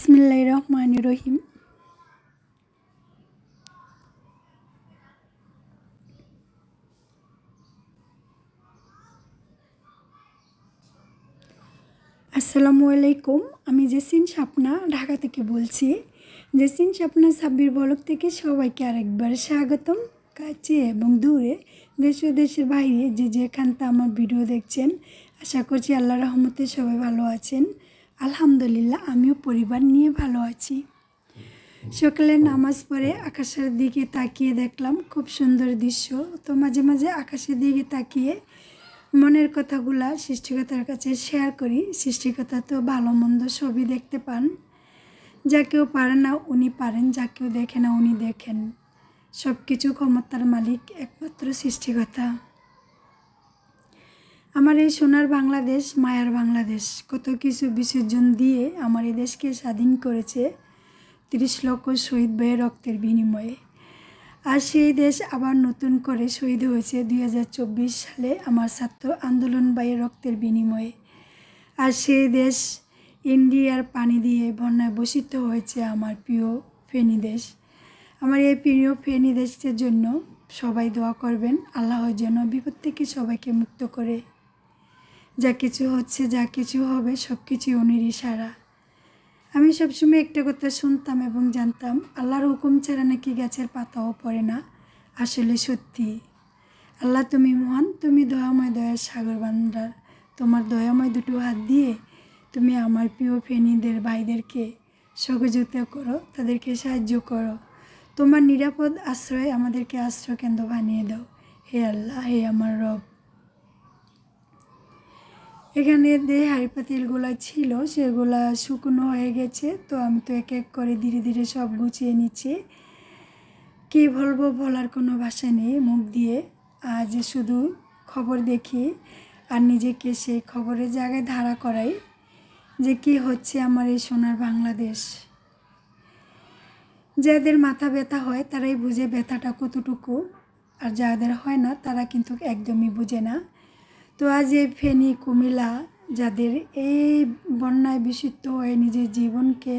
বিসমিল্লাহ রহমান রহিম আসসালামু আলাইকুম আমি জেসিন স্বপ্না ঢাকা থেকে বলছি। জেসিন স্বপ্না সাব্বির বলক থেকে সবাইকে আরেকবার স্বাগতম। কাছে এবং দূরে, দেশ ও দেশের বাইরে যে যেখানটা আমার ভিডিও দেখছেন, আশা করছি আল্লাহ রহমতে সবাই ভালো আছেন। আলহামদুলিল্লাহ, আমিও পরিবার নিয়ে ভালো আছি। সকালে নামাজ পড়ে আকাশের দিকে তাকিয়ে দেখলাম, খুব সুন্দর দৃশ্য। তো মাঝে মাঝে আকাশের দিকে তাকিয়ে মনের কথাগুলা সৃষ্টিকতার কাছে শেয়ার করি। সৃষ্টিকতা তো ভালো মন্দ সবই দেখতে পান। যা কেউ পারে না উনি পারেন, যা কেউ দেখে না উনি দেখেন। সব কিছু ক্ষমতার মালিক একমাত্র সৃষ্টিকর্তা। আমার এই সোনার বাংলাদেশ, মায়ার বাংলাদেশ, কত কিছু বিসর্জন দিয়ে আমার এই দেশকে স্বাধীন করেছে তিরিশ লক্ষ শহীদ ভাইয়ের রক্তের বিনিময়ে। আর সেই দেশ আবার নতুন করে শহীদ হয়েছে দুই হাজার চব্বিশ সালে আমার ছাত্র আন্দোলন বাইয়ের রক্তের বিনিময়ে। আর সেই দেশ ইন্ডিয়ার পানি দিয়ে বন্যায় বসিত হয়েছে আমার প্রিয় ফেনী দেশ। আমার এই প্রিয় ফেনী দেশের জন্য সবাই দোয়া করবেন, আল্লাহ যেন বিপদ থেকে সবাইকে মুক্ত করে। যা কিছু হচ্ছে, যা কিছু হবে সব কিছুই উনির ইশারা। আমি সবসময় একটা কথা শুনতাম এবং জানতাম, আল্লাহর হুকুম ছাড়া নাকি গাছের পাতাও পড়ে না। আসলে সত্যি। আল্লাহ তুমি মহান, তুমি দয়াময় দয়ার সাগর বান্দার। তোমার দয়াময় দুটো হাত দিয়ে তুমি আমার প্রিয় ফেনীদের, ভাইদেরকে সহযোগিতা করো, তাদেরকে সাহায্য করো। তোমার নিরাপদ আশ্রয় আমাদেরকে আশ্রয় কেন্দ্র বানিয়ে দাও। হে আল্লাহ, হে আমার রব। এখানে যে হাঁড়ি পাতিলগুলো ছিল, সেগুলা শুকনো হয়ে গেছে। তো আমি তো এক এক করে ধীরে ধীরে সব গুছিয়ে নিচ্ছি। কী বলব বলার কোনো ভাষা নেই মুখ দিয়ে। আজ শুধু খবর দেখি আর নিজেকে সেই খবরের জায়গায় ধারা করাই যে কি হচ্ছে আমার এই সোনার বাংলাদেশ। যাদের মাথা ব্যথা হয় তারাই বুঝে ব্যথাটা কতটুকু, আর যাদের হয় না তারা কিন্তু একদমই বুঝে না। তো আজ এই ফেনী কুমিল্লা যাদের এই বন্যায় বিশুদ্ধ হয়ে নিজের জীবনকে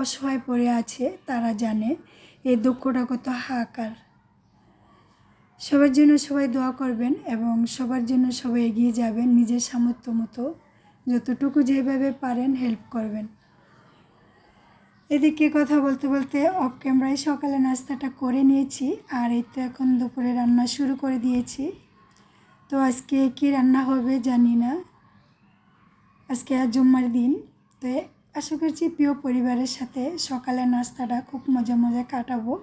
অসহায় পড়ে আছে, তারা জানে এই দুঃখটা কত হাহাকার। সবার জন্য সবাই দোয়া করবেন এবং সবার জন্য সবাই এগিয়ে যাবেন, নিজের সামর্থ্য মতো যতটুকু যেভাবে পারেন হেল্প করবেন। এদিকে কথা বলতে বলতে অফ ক্যামেরায় সকালে নাস্তাটা করে নিয়েছি, আর এই তো এখন দুপুরে রান্না শুরু করে দিয়েছি। তো আজকে কি রান্না হবে জানি না। আজকে আর জুম্মার দিন, তো আশা করছি প্রিয় পরিবারের সাথে সকালের নাস্তাটা খুব মজা মজা কাটাবো।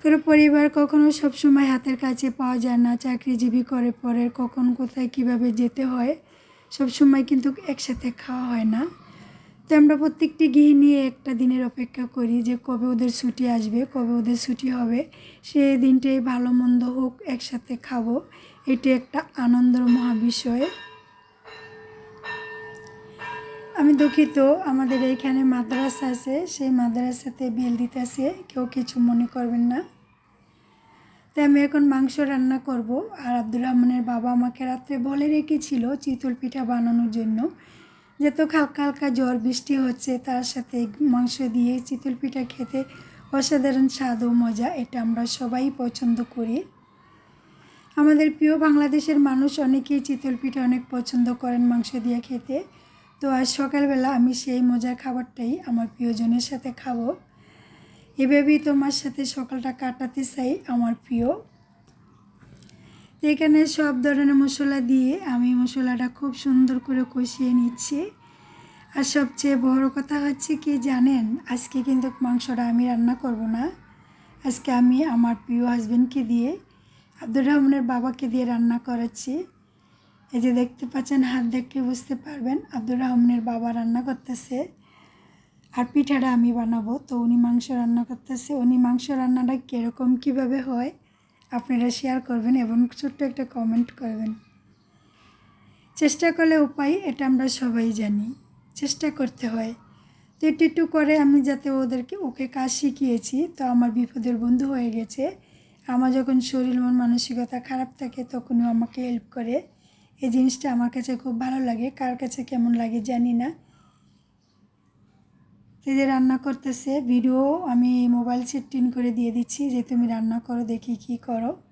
কারণ পরিবার কখনো সবসময় হাতের কাছে পাওয়া যায় না, চাকরিজীবী করে পরে কখন কোথায় কীভাবে যেতে হয়, সব সময় কিন্তু একসাথে খাওয়া হয় না। তো আমরা প্রত্যেকটি গৃহিণী একটা দিনের অপেক্ষা করি যে কবে ওদের ছুটি আসবে, কবে ওদের ছুটি হবে সেই দিনটাই ভালো মন্দ হোক একসাথে খাব। এটি একটা আনন্দের মহাবিষয়। আমি দুঃখিত, আমাদের এইখানে মাদ্রাসা আছে, সেই মাদ্রাসাতে বেল দিতেছে, কেউ কিছু মনে করবেন না। তাই আমি এখন মাংস রান্না করব, আর আব্দুর রহমানের বাবা আমাকে রাত্রে বলে রেখেছিল চিতল পিঠা বানানোর জন্য যেহেতু হালকা হালকা জ্বর বৃষ্টি হচ্ছে, তার সাথে মাংস দিয়ে চিতল পিঠা খেতে অসাধারণ স্বাদ ও মজা, এটা আমরা সবাই পছন্দ করি। আমাদের প্রিয় বাংলাদেশের মানুষ অনেকেই চিতল পিঠা অনেক পছন্দ করেন মাংস দিয়ে খেতে। তো আজ সকালবেলা আমি সেই মজার খাবারটাই আমার প্রিয়জনের সাথে খাব। এভাবেই তোমার সাথে সকালটা কাটাতে চাই আমার প্রিয়। এখানে সব ধরনের মশলা দিয়ে আমি মশলাটা খুব সুন্দর করে কষিয়ে নিচ্ছি। আর সবচেয়ে বড় কথা হচ্ছে কি জানেন, আজকে কিন্তু মাংসটা আমি রান্না করব না। আজকে আমি আমার প্রিয় হাজব্যান্ডকে দিয়ে আব্দুর রহমানের বাবাকে দিয়ে রান্না করাচ্ছি এই যে দেখতে পাচ্ছেন, হাত দেখলে বুঝতে পারবেন, আব্দুর রহমানের বাবা রান্না করতেছে। আর পিঠাটা আমি বানাবো, তো উনি মাংস রান্না করতেছে। উনি মাংস রান্নাটা কীরকম, কীভাবে হয়, আপনারা শেয়ার করবেন এবং ছোট্ট একটা কমেন্ট করবেন। চেষ্টা করলে উপায়, এটা আমরা সবাই জানি, চেষ্টা করতে হয়। তো একটু করে আমি যাতে ওদেরকে, ওকে কাজ শিখিয়েছি। তো আমার বিপদের বন্ধু হয়ে গেছে। আমার যখন শরীর, মন মানসিকতা খারাপ থাকে, তখনও আমাকে হেল্প করে। এই জিনিসটা আমার কাছে খুব ভালো লাগে। কার কাছে কেমন লাগে জানি না। যে রান্না করতেছে ভিডিও আমি মোবাইল সেটিং করে দিয়ে দিচ্ছি যে তুমি রান্না করো, দেখি কি করো।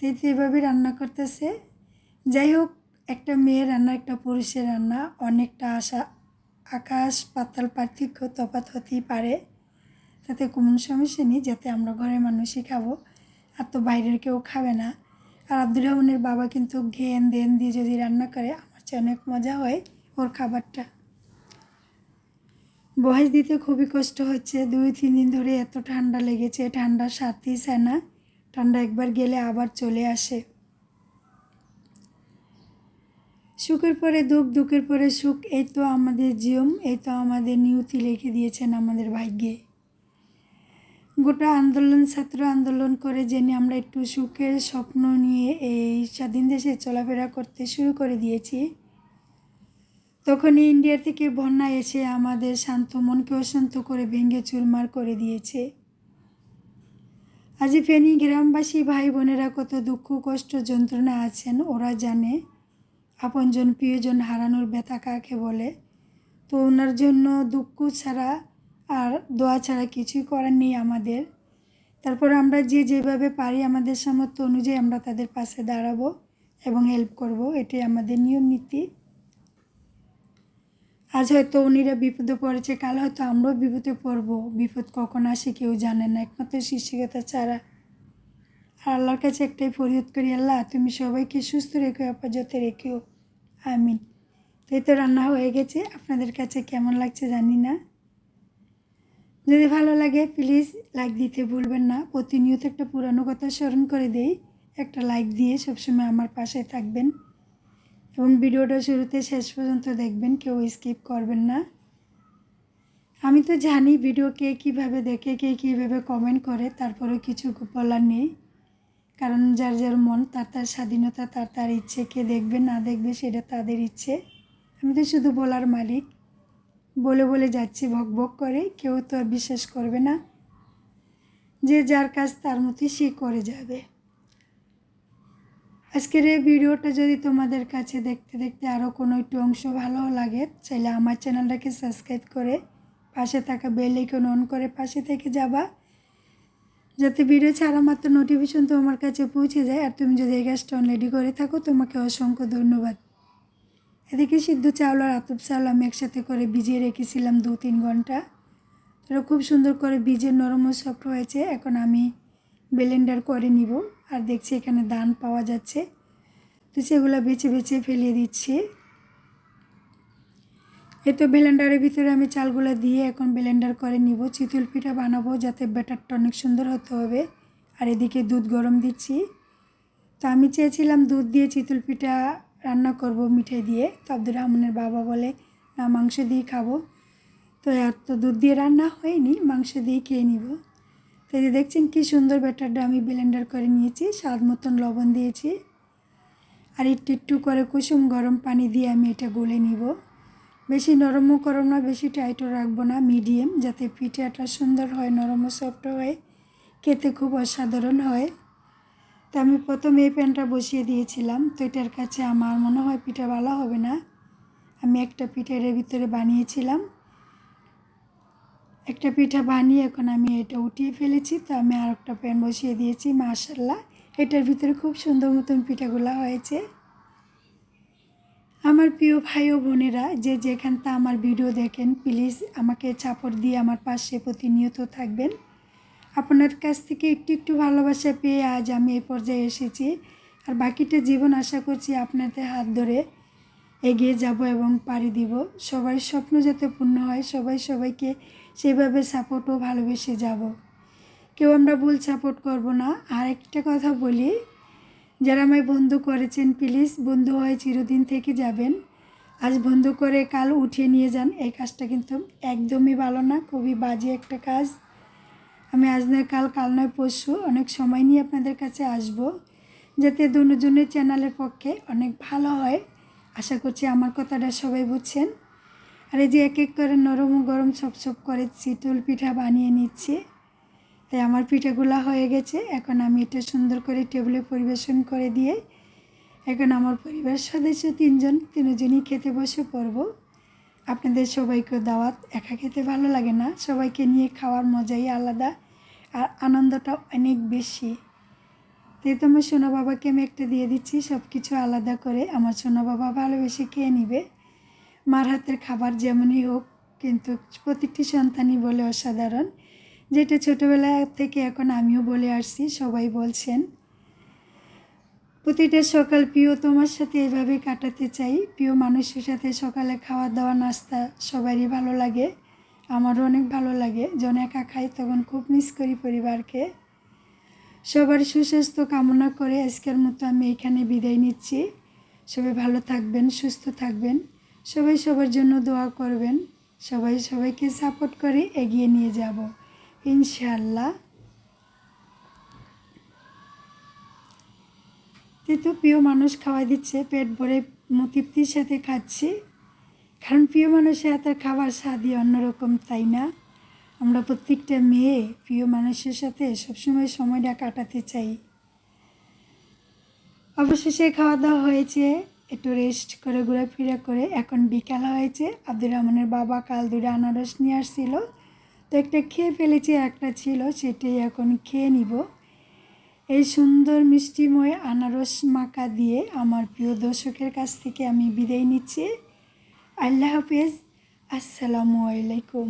তো এভাবে রান্না করতেছে। যাই হোক, একটা মেয়ের রান্না, একটা পুরুষের রান্না, অনেকটা আশা, আকাশ, পাতাল পার্থক্য তফাৎ হতেই পারে। তাতে কোনো সমস্যা নেই, যাতে আমরা ঘরের মানুষই খাব। আর তো বাইরের কেউ খাবে না। আর আব্দুর রহমানের বাবা কিন্তু ঘেন দেন দিয়ে যদি রান্না করে, আমার চেয়ে অনেক মজা হয় ওর খাবারটা। বয়স দিতে খুবই কষ্ট হচ্ছে। দুই, তিন দিন ধরে এত ঠান্ডা লেগেছে, ঠান্ডা সারতেই চায় না ঠান্ডা একবার গেলে আবার চলে আসে। সুখের পরে দুঃখ, দুঃখের পরে সুখ, এই তো আমাদের জিয়ম, এই তো আমাদের নিয়তি লিখে দিয়েছেন আমাদের ভাগ্যে। গোটা আন্দোলন, ছাত্র আন্দোলন করে জেনে আমরা একটু সুখের স্বপ্ন নিয়ে এই স্বাধীন দেশে চলাফেরা করতে শুরু করে দিয়েছি। তখনই ইন্ডিয়া থেকে বন্যা এসে আমাদের শান্ত মনকে অশান্ত করে ভেঙে চুরমার করে দিয়েছে। আজ ফেনী গ্রামবাসী ভাই বোনেরা কত দুঃখ, কষ্ট যন্ত্রণা আছেন ওরা জানে। আপনজন প্রিয়জন হারানোর ব্যথা কাকে বলে? তো ওনার জন্য দুঃখ ছাড়া আর দোয়া ছাড়া কিছুই করার নেই আমাদের। তারপর আমরা যে যেভাবে পারি আমাদের সামর্থ্য অনুযায়ী আমরা তাদের পাশে দাঁড়াবো এবং হেল্প করব। এটাই আমাদের নিয়ম নীতি। আজ হয়তো উনিরা বিপদে পড়েছে, কাল হয়তো আমরাও বিপদে পড়ব। বিপদ কখন আসে কেউ জানে না, একমাত্র সৃষ্টিকতা ছাড়া। আর আল্লাহর কাছে একটাই ফরিয়াদ করি, আল্লাহ, তুমি সবাইকে সুস্থ রেখো আপাতত রেখেও আমিন। তো এই তো রান্না হয়ে গেছে। আপনাদের কাছে কেমন লাগছে জানি না। যদি ভালো লাগে প্লিজ লাইক দিতে ভুলবেন না। প্রতিনিয়ত একটা পুরানো কথা স্মরণ করে দেই। একটা লাইক দিয়ে সবসময় আমার পাশে থাকবেন। এবং ভিডিওটা শুরুতে শেষ পর্যন্ত দেখবেন, কেউ স্কিপ করবেন না। আমি তো জানি ভিডিও কে কীভাবে দেখে, কে কীভাবে কমেন্ট করে, তারপরেও কিছু বলার নেই। কারণ যার যার মন, তার তার স্বাধীনতা, তার তার ইচ্ছে, কে দেখবে, না দেখবে, সেটা তাদের ইচ্ছে। আমি তো শুধু বলার মালিক। বলে বলে যাচ্ছি, ভক ভক করে। কেউ তো আর বিশ্বাস করবে না যে যার কাজ তার মতোই সে করে যাবে। আজকের এই ভিডিওটা যদি তোমাদের কাছে দেখতে দেখতে আরও কোনো একটু অংশ ভালো লাগে, চাইলে আমার চ্যানেলটাকে সাবস্ক্রাইব করে পাশে থাকা বেল আইকন অন করে পাশে থেকে যাবা। যাতে ভিডিও ছাড়া মাত্র নোটিফিকেশন তোমার কাছে পৌঁছে যায়। আর তুমি যদি এই গ্যাসটা অলরেডি করে থাকো, তোমাকে অসংখ্য ধন্যবাদ। এদিকে সিদ্ধ চাউল আর আতপ চাউল আমি একসাথে করে ভিজিয়ে রেখেছিলাম দু তিন ঘণ্টা। তারা খুব সুন্দর করে ভিজে নরম সফট হয়েছে। এখন আমি ব্লেন্ডার করে নিব। আর দেখছি এখানে দান পাওয়া যাচ্ছে। তো সেগুলো বেছে বেছে ফেলিয়ে দিচ্ছি। এই তো ব্লেন্ডারের ভিতরে আমি চালগুলো দিয়ে এখন ব্লেন্ডার করে নিব। চিতল পিঠা বানাবো যাতে ব্যাটারটা অনেক সুন্দর হতে হবে। আর এদিকে দুধ গরম দিচ্ছি। তো আমি চেয়েছিলাম দুধ দিয়ে চিতল পিঠা রান্না করব মিঠাই দিয়ে। তো আব্দুর রহমানের বাবা বলে, না, মাংস দিয়ে খাব। তো আর তো দুধ দিয়ে রান্না হয়নি, মাংস দিয়ে খেয়ে নিব। তো এই দেখছেন কী সুন্দর ব্যাটারটা আমি ব্লেন্ডার করে নিয়েছি, স্বাদ মতন লবণ দিয়েছি। আর একটু একটু করে কুসুম গরম পানি দিয়ে আমি এটা গলে নিব। বেশি নরমও করব না, বেশি টাইটও রাখব না, মিডিয়াম, যাতে পিঠাটা সুন্দর হয়, নরমও সফট হয়, খেতে খুব অসাধারণ হয়। তো আমি প্রথমে এই প্যানটা বসিয়ে দিয়েছিলাম। তো এটার কাছে আমার মনে হয় পিঠা ভালো হবে না। আমি একটা পিঠের ভিতরে বানিয়েছিলাম। একটা পিঠা বানিয়ে এখন আমি এটা উঠিয়ে ফেলেছি। তো আমি আর একটা প্যান বসিয়ে দিয়েছি মাশাল্লাহ এটার ভিতরে খুব সুন্দর মতন পিঠাগুলো হয়েছে। আমার প্রিয় ভাই ও বোনেরা, যে যেখানটা আমার ভিডিও দেখেন, প্লিজ আমাকে চাপড় দিয়ে আমার পাশে প্রতিনিয়ত থাকবেন। আপনার কাছ থেকে একটু একটু ভালোবাসা পেয়ে আজ আমি এই পর্যায়ে এসেছি। আর বাকিটা জীবন আশা করছি আপনাদের হাত ধরে এগিয়ে যাব এবং পাড়ি দিব। সবার স্বপ্ন যাতে পূর্ণ হয়, সবাই সবাইকে সেভাবে সাপোর্ট ও ভালোবেসে যাব। কেউ আমরা ভুল সাপোর্ট করব না। আর একটা কথা বলি, যারা আমায় বন্ধু করেছেন প্লিজ বন্ধু হয় চিরদিন থেকে যাবেন। আজ বন্ধু করে কাল উঠিয়ে নিয়ে যান। এই কাজটা কিন্তু একদমই ভালো না, খুবই বাজে একটা কাজ। আমি আজ নয়, কাল কাল নয়, পরশু অনেক সময় নিয়ে আপনাদের কাছে আসব, যাতে দুজনের চ্যানেলের পক্ষে অনেক ভালো হয়। আশা করছি আমার কথাটা সবাই বুঝছেন। আর এই যে এক এক করে নরম গরম সপ সপ করে চিতল পিঠা বানিয়ে নিচ্ছে। তাই আমার পিঠাগুলো হয়ে গেছে। এখন আমি এটা সুন্দর করে টেবিলে পরিবেশন করে দিয়ে, এখন আমার পরিবার সদস্য তিনজন, তিনজনই খেতে বসে পড়ব। আপনাদের সবাইকে দাওয়াত একা খেতে ভালো লাগে না। সবাইকে নিয়ে খাওয়ার মজাই আলাদা আর আনন্দটা অনেক বেশি। তাই তো আমার সোনা বাবাকে আমি একটা দিয়ে দিচ্ছি সব কিছু আলাদা করে আমার সোনা বাবা ভালোবেসে খেয়ে নিবে। মার হাতের খাবার যেমনই হোক, কিন্তু প্রত্যেকটি সন্তানই বলে অসাধারণ। যেটা ছোটোবেলা থেকে এখন আমিও বলে আসছি, সবাই বলছেন। প্রতিটা সকাল প্রিয় তোমার সাথে এভাবে কাটাতে চাই। প্রিয় মানুষের সাথে সকালে খাওয়া দাওয়া, নাস্তা সবারই ভালো লাগে। আমারও অনেক ভালো লাগে। যখন একা খাই তখন খুব মিস করি পরিবারকে। সবার সুস্বাস্থ্য কামনা করে আজকের মতো আমি এখানে বিদায় নিচ্ছি। সবাই ভালো থাকবেন, সুস্থ থাকবেন। সবাই সবার জন্য দোয়া করবেন। সবাই সবাইকে সাপোর্ট করে এগিয়ে নিয়ে যাব। ইনশাআল্লাহ। তো প্রিয় মানুষ খাওয়া দিচ্ছে, পেট ভরে তৃপ্তির সাথে খাচ্ছি। কারণ প্রিয় মানুষের হাতের খাবার স্বাদই অন্যরকম, তাই না? আমরা প্রত্যেকটা মেয়ে প্রিয় মানুষের সাথে সবসময় সময়টা কাটাতে চাই। অবশেষে খাওয়া দাওয়া হয়েছে, একটু রেস্ট করে, ঘোরাফেরা করে। এখন বিকাল হয়েছে, আব্দুর রহমানের বাবা কাল দুটো আনারস নিয়ে আসছিল। তো একটা খেয়ে ফেলেছি, একটা ছিল, সেটাই এখন খেয়ে নিব। এই সুন্দর মিষ্টিময় আনারস মাকা দিয়ে আমার প্রিয় দর্শকের কাছ থেকে আমি বিদায় নিচ্ছি। আল্লাহ হাফেজ। আসসালামু আলাইকুম।